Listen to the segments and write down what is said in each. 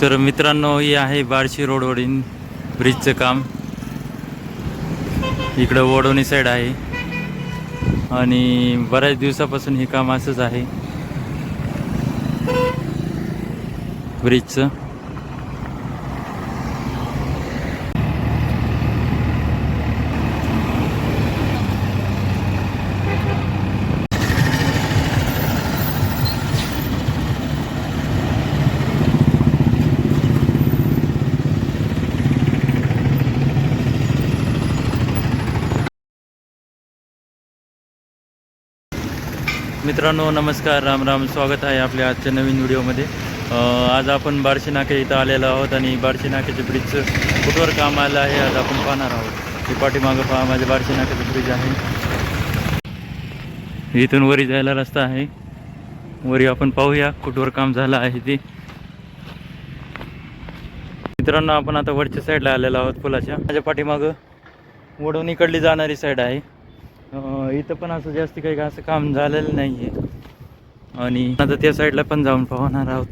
तर मित्रांनो हे आहे बार्शी रोडवरील ब्रिजचं काम. इकडं वडवणी साईड आहे. आणि बऱ्याच दिवसापासून हे काम असंच आहे. ब्रिजचं. मित्रांनो नमस्कार राम राम स्वागत आहे आपल्या आजच्या नवीन व्हिडिओमध्ये. आज आपण बार्शी नाके इथं आलेलो आहोत आणि बार्शी नाक्याचे ब्रिजचं कुठवर काम आलं आहे. आज आपण पाहणार आहोत. ही पाठीमागं पहा माझ्या बार्शी नाक्याचं ब्रिज आहे. इथून वरी जायला रस्ता आहे. वरी आपण पाहूया कुठवर काम झालं आहे ते. मित्रांनो आपण आता वरच्या साईडला आलेलो आहोत पुलाच्या. माझ्या पाठीमागं वडवणीकडली जाणारी साईड आहे. इथं पण असं जास्त काही असं काम झालेलं नाही आहे आणि आता त्या साईडला पण जाऊन पाहणार आहोत.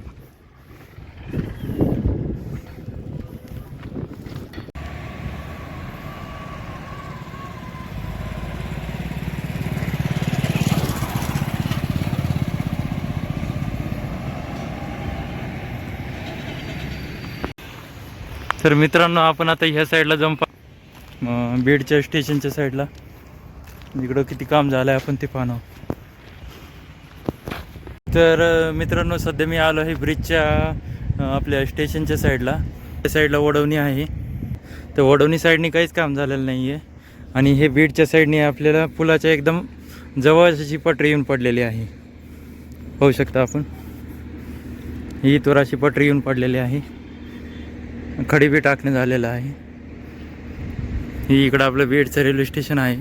तर मित्रांनो आपण आता ह्या साईडला जाऊन पा बीडच्या स्टेशनच्या साईडला इकडं किती काम झालं आहे आपण ते पाहणं तर मित्रांनो सध्या मी आलो आहे ब्रिजच्या आपल्या स्टेशनच्या साईडला. त्या साईडला वडवणी आहे. तर वडवणी साईडनी काहीच काम झालेलं नाही आहे आणि हे बीडच्या साईडने आपल्याला पुलाच्या एकदम जवळची पटरी येऊन पडलेली आहे. पाहू शकता आपण. ही इथवर पटरी येऊन पडलेली आहे. खडी बी टाकणं झालेलं आहे. ही इकडं आपलं बीडचं रेल्वे स्टेशन आहे.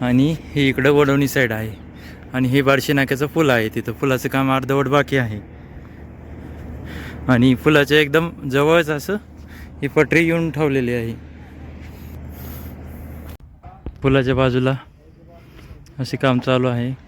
आणि हे इकडं वडवणी साईड आहे. आणि हे बार्शी नाक्याचं पूल आहे तिथं. फुलाचं काम अर्धवट बाकी आहे. आणि फुलाच्या एकदम जवळच असं ही पटरी येऊन ठेवलेली आहे. पुलाच्या बाजूला असे काम चालू आहे.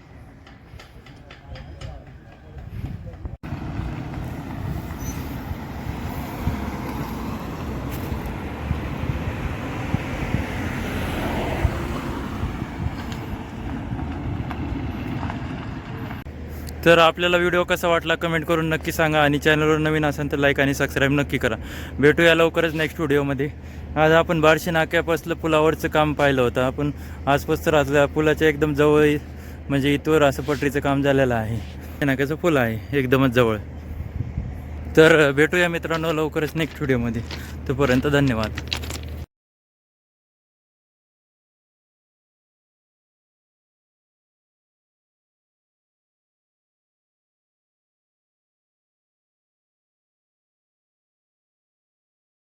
तर आपल्याला व्हिडिओ कसा वाटला कमेंट करून नक्की सांगा आणि चॅनलवर नवीन असेल तर लाईक आणि सबस्क्राईब नक्की करा. भेटूया लवकरच नेक्स्ट व्हिडिओमध्ये आज आपण बारशी नाक्यापासलं पुलावरचं काम पाहिलं होतं. आपण आजपासून राहतल्या पुलाच्या एकदम जवळ म्हणजे इथवर असं पटरीचं काम झालेलं आहे. नाक्याचं पुल आहे एकदमच जवळ. तर भेटूया मित्रांनो लवकरच नेक्स्ट व्हिडिओमध्ये तोपर्यंत धन्यवाद.